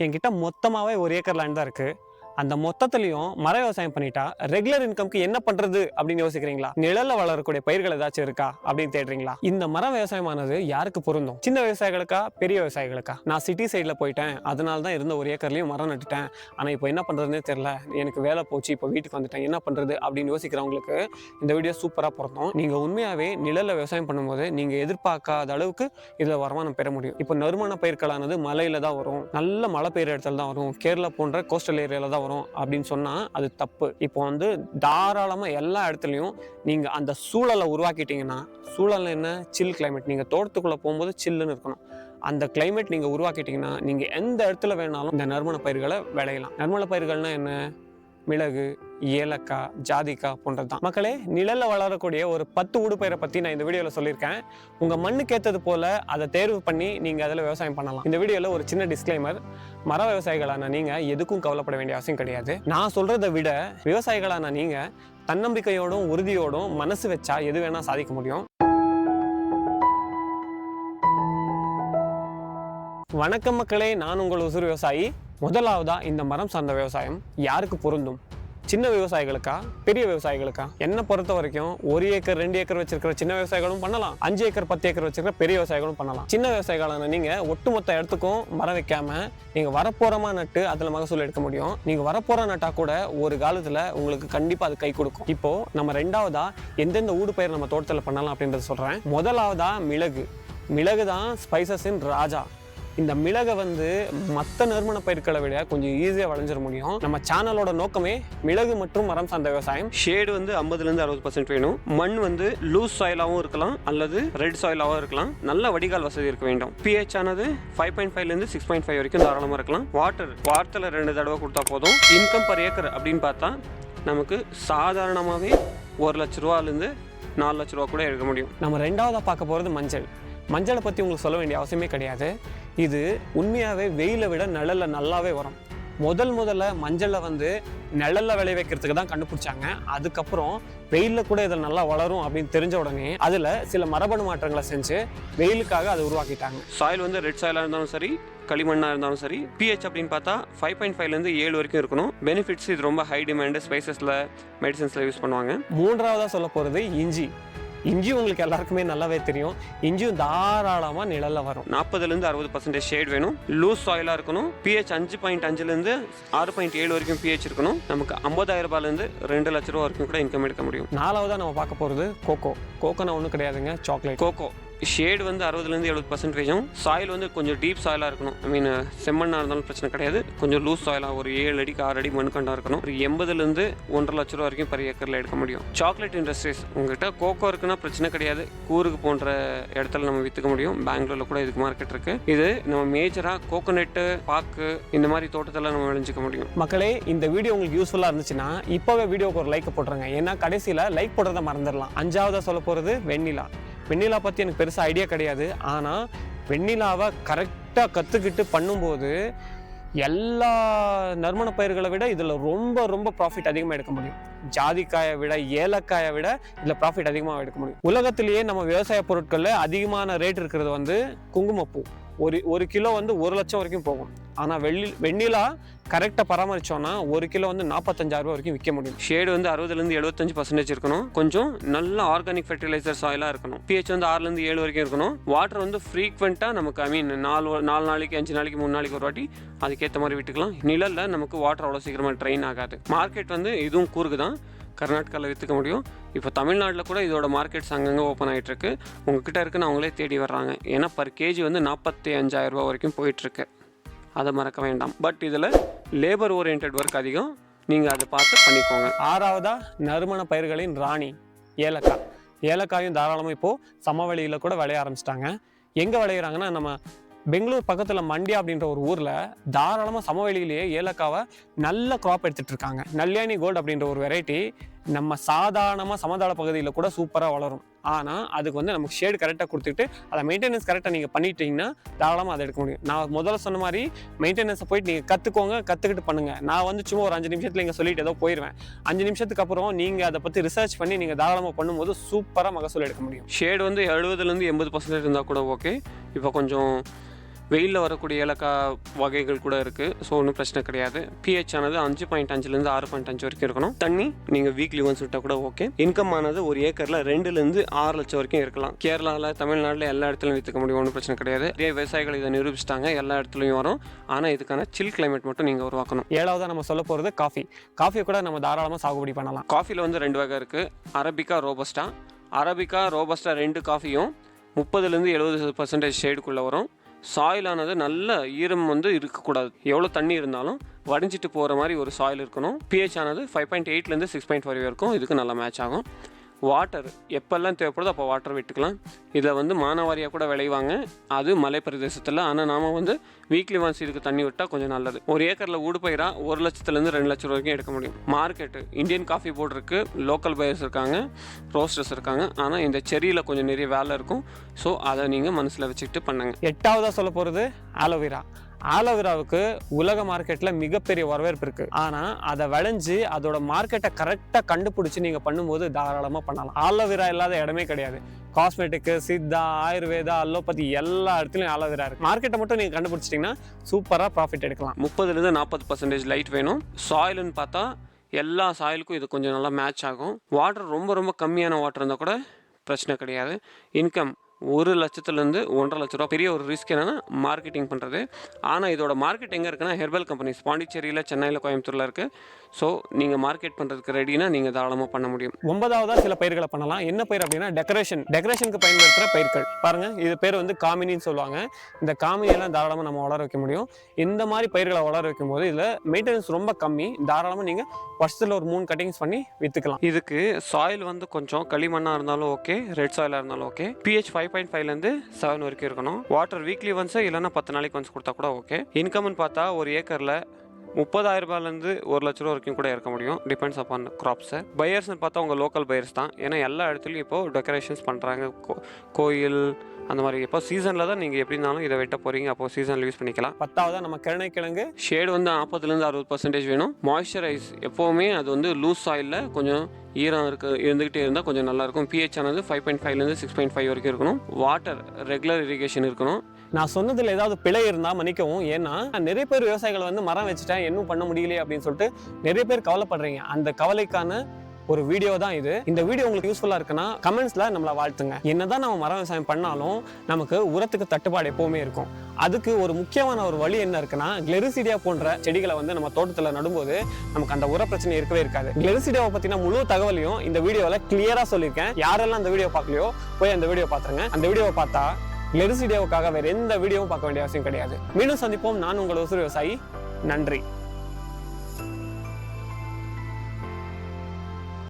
என்கிட்ட மொத்தமாகவே ஒரு ஏக்கர் லேண்ட் தான் இருக்குது அந்த மொத்தத்துலையும் மர விவசாயம் பண்ணிட்டா ரெகுலர் இன்கம்க்கு என்ன பண்றது அப்படின்னு யோசிக்கிறீங்களா? நிழல்ல வளரக்கூடிய பயிர்கள் ஏதாச்சும் இருக்கா அப்படின்னு தேடுறீங்களா? இந்த மர விவசாயமானது யாருக்கு பொருந்தும்? சின்ன விவசாயிகளுக்கா? பெரிய விவசாயிகளுக்கா? நான் சிட்டி சைடில் போயிட்டேன். அதனால தான் இருந்த ஒரு ஏக்கர்லையும் மரம் நட்டுட்டேன். ஆனால் இப்போ என்ன பண்ணுறதுனே தெரில எனக்கு வேலை போச்சு. இப்போ வீட்டுக்கு வந்துட்டேன். என்ன பண்ணுறது அப்படின்னு யோசிக்கிறவங்களுக்கு இந்த வீடியோ சூப்பராக பொருந்தும். நீங்கள் உண்மையாகவே நிழல்ல விவசாயம் பண்ணும்போது நீங்கள் எதிர்பார்க்காத அளவுக்கு இதில் வருமானம் பெற முடியும். இப்போ நறுமண பயிர்களானது மலையில தான் வரும். நல்ல மழை பெய்யுற இடத்துல தான் வரும். கேரளா போன்ற கோஸ்டல் ஏரியாவில் தான் வரும் அப்படின்னு சொன்னால் அது தப்பு. இப்போ வந்து தாராளமாக எல்லா இடத்துலையும் நீங்கள் அந்த சூழலை உருவாக்கிட்டீங்கன்னா சூழல் என்ன? சில் கிளைமேட் நீங்கள் தோட்டத்துக்குள்ளே போகும்போது சில்லுன்னு இருக்கணும். அந்த கிளைமேட் நீங்கள் உருவாக்கிட்டீங்கன்னா நீங்கள் எந்த இடத்துல வேணாலும் இந்த நறுமண பயிர்களை விளையலாம். நறுமண பயிர்கள்னால் என்ன? மிளகு ஏலக்காய் ஜாதிக்காய் போன்றது தான் மக்களே நிழலில் வளரக்கூடிய ஒரு பத்து ஊடுபயிரை பற்றி நான் இந்த வீடியோவில் சொல்லியிருக்கேன். உங்கள் மண்ணுக்கு ஏற்றது போல் அதை தேர்வு பண்ணி நீங்கள் அதில் விவசாயம் பண்ணலாம். இந்த வீடியோவில் ஒரு சின்ன டிஸ்க்ளைமர் மர விவசாயிகளான நீங்கள் எதுக்கும் கவலைப்பட வேண்டிய அவசியம் கிடையாது. நான் சொல்கிறத விட விவசாயிகளான நீங்கள் தன்னம்பிக்கையோடும் உறுதியோடும் மனசு வச்சா எது வேணால் சாதிக்க முடியும். வணக்கம் மக்களே நான் உங்கள் உசுர் விவசாயி முதலாவதா இந்த மரம் சார்ந்த விவசாயம் யாருக்கு பொருந்தும்? சின்ன விவசாயிகளுக்கா? பெரிய விவசாயிகளுக்கா? என்ன பொறுத்த வரைக்கும் ஒரு ஏக்கர் ரெண்டு ஏக்கர் வச்சிருக்கிற சின்ன விவசாயிகளும் பண்ணலாம். அஞ்சு ஏக்கர் பத்து ஏக்கர் வச்சிருக்கிற பெரிய விவசாயிகளும் பண்ணலாம். சின்ன விவசாயிகளான நீங்க ஒட்டுமொத்த இடத்துக்கும் மரம் வைக்காம நீங்க வரப்போறமா நட்டு அதுல மகசூல் எடுக்க முடியும். நீங்க வரப்போற நட்டா கூட ஒரு காலத்துல உங்களுக்கு கண்டிப்பா அது கை கொடுக்கும். இப்போ நம்ம ரெண்டாவதா எந்தெந்த ஊடு பயிர் நம்ம தோட்டத்தில் பண்ணலாம் அப்படின்றத சொல்றேன். முதலாவதா மிளகு. மிளகு தான் ஸ்பைசஸின் ராஜா. இந்த மிளகை வந்து மற்ற நறுமண பயிர்களை விட கொஞ்சம் ஈஸியாக விளைஞ்சிட முடியும். நம்ம சேனலோட நோக்கமே மிளகு மற்றும் மரம் சார்ந்த விவசாயம். ஷேடு வந்து ஐம்பதுலேருந்து அறுபது பர்சன்ட் வேணும். மண் வந்து லூஸ் சாயிலாகவும் இருக்கலாம் அல்லது ரெட் சாயிலாகவும் இருக்கலாம். நல்ல வடிகால் வசதி இருக்க வேண்டும். பிஹெச் ஆனது ஃபைவ் பாயிண்ட் ஃபைவ்லேருந்து சிக்ஸ் பாயிண்ட் ஃபைவ் வரைக்கும் தாராளமாக இருக்கலாம். வாட்டர் வாரத்தில் ரெண்டு தடவை கொடுத்தா போதும். இன்கம் பர் ஏக்கர் அப்படின்னு பார்த்தா நமக்கு சாதாரணமாகவே ஒரு லட்ச ரூபாலேருந்து நாலு லட்ச ரூபா கூட எடுக்க முடியும். நம்ம ரெண்டாவதாக பார்க்க போகிறது மஞ்சள். மஞ்சளை பற்றி உங்களுக்கு சொல்ல வேண்டிய அவசியமே கிடையாது. இது உண்மையாகவே வெயிலை விட நிழலில் நல்லாவே வரும். முதல் முதல்ல மஞ்சளை வந்து நிழல்ல விளை வைக்கிறதுக்கு தான் கண்டுபிடிச்சாங்க. அதுக்கப்புறம் வெயிலில் கூட இதில் நல்லா வளரும் அப்படின்னு தெரிஞ்ச உடனே அதில் சில மரபணு மாற்றங்களை செஞ்சு வெயிலுக்காக அதை உருவாக்கிட்டாங்க. சாயில் வந்து ரெட் சாயிலாக இருந்தாலும் சரி களிமண்ணாக இருந்தாலும் சரி பிஹெச் அப்படின்னு பார்த்தா ஃபைவ் பாயிண்ட் ஃபைவ்லேருந்து ஏழு வரைக்கும் இருக்கணும். பெனிஃபிட்ஸ் இது ரொம்ப ஹை டிமாண்டு ஸ்பைசஸில் மெடிசன்ஸில் யூஸ் பண்ணுவாங்க. மூன்றாவதாக சொல்ல போகிறது இஞ்சி. இஞ்சி உங்களுக்கு எல்லாருக்குமே நல்லாவே தெரியும். இஞ்சியும் தாராளமாக நிழல்ல வரும். நாற்பதுலேருந்து அறுபது பர்சன்டேஜ் ஷேட் வேணும். லூஸ் சாயிலாக இருக்கணும். பிஹெச் அஞ்சு பாயிண்ட் அஞ்சுலேருந்து ஆறு பாயிண்ட் ஏழு வரைக்கும் பிஹெச் இருக்கணும். நமக்கு ஐம்பதாயிரம் ரூபாயிலேருந்து ரெண்டு லட்ச ரூபா வரைக்கும் கூட இன்கம் எடுக்க முடியும். நாலாவதாக நம்ம பார்க்க போகிறது கோகோ கோகோனா ஒன்றும் கிடையாதுங்க சாக்லேட் கோகோ ஷேடு வந்து அறுபதுலேருந்து எழுபது பர்சன்டேஜும் சாயில் வந்து கொஞ்சம் டீப் சாயிலாக இருக்கணும். ஐ மீன் செம்மண்ணாக இருந்தாலும் பிரச்சனை கிடையாது. கொஞ்சம் லூஸ் சாயிலாக ஒரு ஏழு அடிக்கு ஆறு அடி மண்கண்டாக இருக்கணும். ஒரு எண்பதுலேருந்து ஒன்றரை லட்ச ரூபா வரைக்கும் பர் ஏக்கரில் எடுக்க முடியும். சாக்லேட் இண்டஸ்ட்ரீஸ் உங்ககிட்ட கோகோ இருக்குன்னா பிரச்சனை கிடையாது. கூருக்கு போன்ற இடத்துல நம்ம விற்றுக்க முடியும். பெங்களூரில் கூட இதுக்கு மார்க்கெட் இருக்கு. இது நம்ம மேஜராக கோகோனட்டு பாக்கு இந்த மாதிரி தோட்டத்தில் நம்ம விளைஞ்சிக்க முடியும். மக்களே இந்த வீடியோ உங்களுக்கு யூஸ்ஃபுல்லாக இருந்துச்சுன்னா இப்போவே வீடியோக்கு ஒரு லைக் போட்டுருங்க. ஏன்னா கடைசியில் லைக் போடுறத மறந்துடலாம். அஞ்சாவதாக சொல்ல போகிறது வெண்ணிலா. வெண்ணிலா பற்றி எனக்கு பெருசாக ஐடியா கிடையாது. ஆனால் வெண்ணிலாவை கரெக்டாக கற்றுக்கிட்டு பண்ணும்போது எல்லா நறுமண பயிர்களை விட இதில் ரொம்ப ரொம்ப ப்ராஃபிட் அதிகமாக எடுக்க முடியும். ஜாதிக்காயை விட ஏலக்காயை விட இதில் ப்ராஃபிட் அதிகமாக எடுக்க முடியும். உலகத்திலேயே நம்ம விவசாய பொருட்களில் அதிகமான ரேட் இருக்கிறது வந்து குங்குமப்பூ. ஒரு ஒரு கிலோ வந்து ஒரு லட்சம் வரைக்கும் போகும். ஆனால் வெள்ளி வெண்ணிலா கரெக்டாக பராமரிச்சோன்னா ஒரு கிலோ வந்து நாற்பத்தஞ்சாயிரம் வரைக்கும் விற்க முடியும். ஷேடு வந்து அறுபதுலேருந்து எழுபத்தஞ்சு பர்சன்டேஜ் இருக்கணும். கொஞ்சம் நல்ல ஆர்கானிக் ஃபெர்டிலைசர் சாயிலாக இருக்கணும். பிஹெச் வந்து ஆறுலேருந்து ஏழு வரைக்கும் இருக்கணும். வாட்டர் வந்து ஃப்ரீக்வெண்ட்டாக நமக்கு ஐ மீன் நாலு நாலு நாளைக்கு அஞ்சு நாளைக்கு மூணு நாளைக்கு ஒரு வாட்டி அதுக்கேற்ற மாதிரி விட்டுக்கலாம். நிழலில் நமக்கு வாட்டர் அவ்வளோ சீக்கிரமாக ட்ரெயின் ஆகாது. மார்க்கெட் வந்து இதுவும் கூறுக்கு தான் கர்நாடகாவில் விற்றுக்க முடியும். இப்போ தமிழ்நாட்டில் கூட இதோட மார்க்கெட்ஸ் அங்கங்கே ஓப்பன் ஆகிட்டுருக்கு உங்ககிட்ட இருக்குன்னு அவங்களே தேடி வர்றாங்க. ஏன்னா பர் கேஜி வந்து நாற்பத்தி அஞ்சாயிரம் ரூபா வரைக்கும் போயிட்டுருக்கு. அதை மறக்க வேண்டாம். பட் இதில் லேபர் ஓரியன்ட் ஒர்க் அதிகம். நீங்கள் அதை பார்த்து பண்ணிக்கோங்க. ஆறாவதாக நறுமண பயிர்களின் ராணி ஏலக்காய். ஏலக்காயும் தாராளமாக இப்போது சமவெளியில் கூட விளைய ஆரம்பிச்சிட்டாங்க. எங்கே விளையிறாங்கன்னா நம்ம பெங்களூர் பக்கத்தில் மண்டியா அப்படின்ற ஒரு ஊரில் தாராளமாக சமவெளியிலேயே ஏலக்காவை நல்ல க்ராப் எடுத்துகிட்டு இருக்காங்க. நல்யானி கோல்டு அப்படின்ற ஒரு வெரைட்டி நம்ம சாதாரணமாக சமதள பகுதியில் கூட சூப்பராக வளரும். ஆனால் அதுக்கு வந்து நமக்கு ஷேடு கரெக்டாக கொடுத்துட்டு அதை மெயின்டெனன்ஸ் கரெக்டாக நீங்கள் பண்ணிட்டீங்கன்னா தாராளமாக அதை எடுக்க முடியும். நான் முதல்ல சொன்ன மாதிரி மெயின்டெனன்ஸை போயிட்டு நீங்கள் கற்றுக்கோங்க கற்றுக்கிட்டு பண்ணுங்கள் நான் வந்து சும்மா ஒரு அஞ்சு நிமிஷத்தில் இங்கே சொல்லிட்டு ஏதோ போயிடுவேன் அஞ்சு நிமிஷத்துக்கு அப்புறம் நீங்கள் அதை பற்றி ரிசர்ச் பண்ணி நீங்கள் தாராளமாக பண்ணும்போது சூப்பராக மகசூல் எடுக்க முடியும். ஷேடு வந்து எழுபதுலேருந்து எண்பது பர்சன்டேஜ் இருந்தால் கூட ஓகே இப்போ கொஞ்சம் வெயிலில் வரக்கூடிய ஏலக்காய் வகைகள் கூட இருக்குது ஸோ ஒன்றும் பிரச்சனை கிடையாது. பிஹெச் ஆனது அஞ்சு பாயிண்ட் அஞ்சுலேருந்து ஆறு பாயிண்ட் அஞ்சு வரைக்கும் இருக்கணும். தண்ணி நீங்கள் வீக்லி ஒன்ஸ் விட்டால் கூட ஓகே இன்கம் ஆனது ஒரு ஏக்கரில் ரெண்டுலேருந்து ஆறு லட்சம் வரைக்கும் இருக்கலாம். கேரளாவில் தமிழ்நாட்டில் எல்லா இடத்துலையும் விற்றுக்க முடியும் ஒன்றும் பிரச்சனை கிடையாது. நிறைய விவசாயிகள் இதை நிரூபிச்சிட்டாங்க எல்லா இடத்துலையும் வரும். ஆனால் இதுக்கான சில் கிளைமேட் மட்டும் நீங்கள் உருவாக்கணும். ஏழாவதாக நம்ம சொல்ல போகிறது காஃபி காஃபியை கூட நம்ம தாராளமாக சாகுபடி பண்ணலாம். காஃபியில் வந்து ரெண்டு வகை இருக்குது அரபிக்கா ரோபஸ்டா அரபிக்கா ரோபஸ்டா ரெண்டு காஃபியும் முப்பதுலேருந்து எழுபது பர்சன்டேஜ் ஷேடுக்குள்ளே வரும். சாயிலானது நல்ல ஈரம் வந்து இருக்கக்கூடாது. எவ்வளோ தண்ணி இருந்தாலும் வடிஞ்சிட்டு போகிற மாதிரி ஒரு சாயில் இருக்கணும். பிஹெச் ஆனது ஃபைவ் பாயிண்ட் எயிட்லேருந்து சிக்ஸ் பாயிண்ட் ஃபைவ் இருக்கும் இதுக்கு நல்லா மேட்ச் ஆகும். வாட்டர் எப்போல்லாம் தேவைப்படுதோ அப்போ வாட்டர் விட்டுக்கலாம். இதில் வந்து மானாவாரியாக கூட விளைவாங்க. அது மலை பிரதேசத்தில் ஆனால் நாம் வந்து வீக்லி ஒன்ஸ் இதுக்கு தண்ணி விட்டால் கொஞ்சம் நல்லது. ஒரு ஏக்கரில் ஊடு பயிராக ஒரு லட்சத்துலேருந்து ரெண்டு லட்சம் வரைக்கும் எடுக்க முடியும். மார்க்கெட்டு இந்தியன் காஃபி போர்டு இருக்குது லோக்கல் பயர்ஸ் இருக்காங்க. ரோஸ்டர்ஸ் இருக்காங்க. ஆனால் இந்த செரியில் கொஞ்சம் நிறைய வேலை இருக்கும். ஸோ அதை நீங்கள் மனசில் வச்சுக்கிட்டு பண்ணுங்க. எட்டாவதாக சொல்ல போகிறது ஆலோவேரா ஆலோவேராவுக்கு உலக மார்க்கெட்டில் மிகப்பெரிய வரவேற்பு இருக்குது ஆனால் அதை விளைஞ்சு அதோட மார்க்கெட்டை கரெக்டாக கண்டுபிடிச்சி நீங்கள் பண்ணும்போது தாராளமாக பண்ணலாம். ஆலோவேரா இல்லாத இடமே கிடையாது. காஸ்மெட்டிக்கு சித்தா ஆயுர்வேதா அலோபதி எல்லா இடத்துலையும் ஆலோவேரா இருக்குது மார்க்கெட்டை மட்டும் நீங்கள் கண்டுபிடிச்சிட்டிங்கன்னா சூப்பராக ப்ராஃபிட் எடுக்கலாம். முப்பதுலேருந்து நாற்பது பர்சன்டேஜ் லைட் வேணும். சாயில்னு பார்த்தா எல்லா சாயிலுக்கும் இது கொஞ்சம் நல்லா மேட்ச் ஆகும். வாட்டர் ரொம்ப ரொம்ப கம்மியான வாட்டர் இருந்தால் கூட பிரச்சனை கிடையாது. இன்கம் ஒரு லட்சத்துலேருந்து ஒன்றரை லட்ச ரூபா பெரிய ஒரு ரிஸ்க் என்னென்னா மார்க்கெட்டிங் பண்ணுறது ஆனால் இதோட மார்க்கெட் எங்கே இருக்குன்னா ஹெர்பல் கம்பெனிஸ் பாண்டிச்சேரியில் சென்னையில் கோயம்புத்தூரில் இருக்குது ஸோ நீங்கள் மார்க்கெட் பண்ணுறதுக்கு ரெடினா நீங்கள் தாராளமாக பண்ண முடியும். ஒன்பதாவதா சில பயிர்களை பண்ணலாம். என்ன பயிர் அப்படின்னா டெக்கரேஷன் டெக்கரேஷனுக்கு பயன்படுத்துகிற பயிர்கள். பாருங்க இது பேர் வந்து காமினின்னு சொல்லுவாங்க. இந்த காமினியெல்லாம் தாராளமாக நம்ம வளர வைக்க முடியும். இந்த மாதிரி பயிர்களை வளர வைக்கும் போது இதில் மெயின்டெனன்ஸ் ரொம்ப கம்மி. தாராளமாக நீங்கள் வருஷத்தில் ஒரு மூணு கட்டிங்ஸ் பண்ணி விற்றுக்கலாம் இதுக்கு சாயில் வந்து கொஞ்சம் களிமண்ணாக இருந்தாலும் ஓகே ரெட் சாயிலாக இருந்தாலும் ஓகே பிஹெச் ஃபைவ் பாயிண்ட் ஃபைவ்லேருந்து செவன் வரைக்கும் இருக்கணும். வாட்டர் வீக்லி ஒன்ஸ் இல்லைன்னா பத்து நாளைக்கு ஒன்ஸ் கொடுத்தா கூட ஓகே இன்கம்னு பார்த்தா ஒரு ஏக்கரில் முப்பதாயிரம் ரூபாயிலேருந்து ஒரு லட்ச ரூபா வரைக்கும் கூட இருக்க முடியும். டிபெண்ட்ஸ் அப்பான் க்ராப்ஸை பையர்ஸ்னு பார்த்தா உங்கள் லோக்கல் பையர்ஸ் தான். ஏன்னா எல்லா இடத்துலையும் இப்போது டெக்கரேஷன்ஸ் பண்ணுறாங்க கோயில் அந்த மாதிரி. இப்போ சீசனில் தான் நீங்கள் எப்படி இருந்தாலும் இதை வெட்ட போகிறீங்க அப்போது சீசனில் யூஸ் பண்ணிக்கலாம். பத்தாவதா நம்ம கிழங்கு. ஷேடு வந்து நாற்பதுலேருந்து அறுபது பர்சன்டேஜ் வேணும். மாய்ஸ்சரைஸ் எப்போவுமே அது வந்து லூஸ் சாயிலில் கொஞ்சம் ஈரம் இருக்க இருந்துக்கிட்டே இருந்தால் கொஞ்சம் நல்லாயிருக்கும் பிஹெச் ஆனது ஃபைவ் பாயிண்ட் ஃபைவ்லேருந்து சிக்ஸ் பாயிண்ட் ஃபைவ் வரைக்கும் இருக்கணும். வாட்டர் ரெகுலர் இரிகேஷன் இருக்கணும். நான் சொன்னதில் ஏதாவது பிழை இருந்தால் மன்னிக்கவும். ஏன்னா நிறைய பேர் விவசாயிகள் வந்து மரம் வச்சுட்டேன். இன்னும் பண்ண முடியலையே அப்படின்னு சொல்லிட்டு நிறைய பேர் கவலைப்படுறீங்க. அந்த கவலைக்கான ஒரு வீடியோ தான் இது. இந்த வீடியோ உங்களுக்கு யூஸ்ஃபுல்லாக இருக்குன்னா கமெண்ட்ஸில் நம்மளை வாழ்த்துங்க. என்னதான் நம்ம மரம் விவசாயம் பண்ணாலும் நமக்கு உரத்துக்கு தட்டுப்பாடு எப்போவுமே இருக்கும். அதுக்கு ஒரு முக்கியமான ஒரு வழி என்ன இருக்குன்னா கிளெரிசிடியா போன்ற செடிகளை வந்து நம்ம தோட்டத்தில் நடும்போது நமக்கு அந்த உர பிரச்சனை இருக்கவே இருக்காது. கிளெரிசிடியாவை பற்றின முழு தகவலையும் இந்த வீடியோவில் கிளியராக சொல்லியிருக்கேன். யாரெல்லாம் அந்த வீடியோ பார்க்கலையோ போய் அந்த வீடியோ பார்த்துருங்க. அந்த வீடியோவை பார்த்தா கிளெரிசிடியாவுக்காக வேறு எந்த வீடியோவும் பார்க்க வேண்டிய அவசியம் கிடையாது. மீண்டும் சந்திப்போம். நான் உங்கள் உசுறு விவசாயி. நன்றி.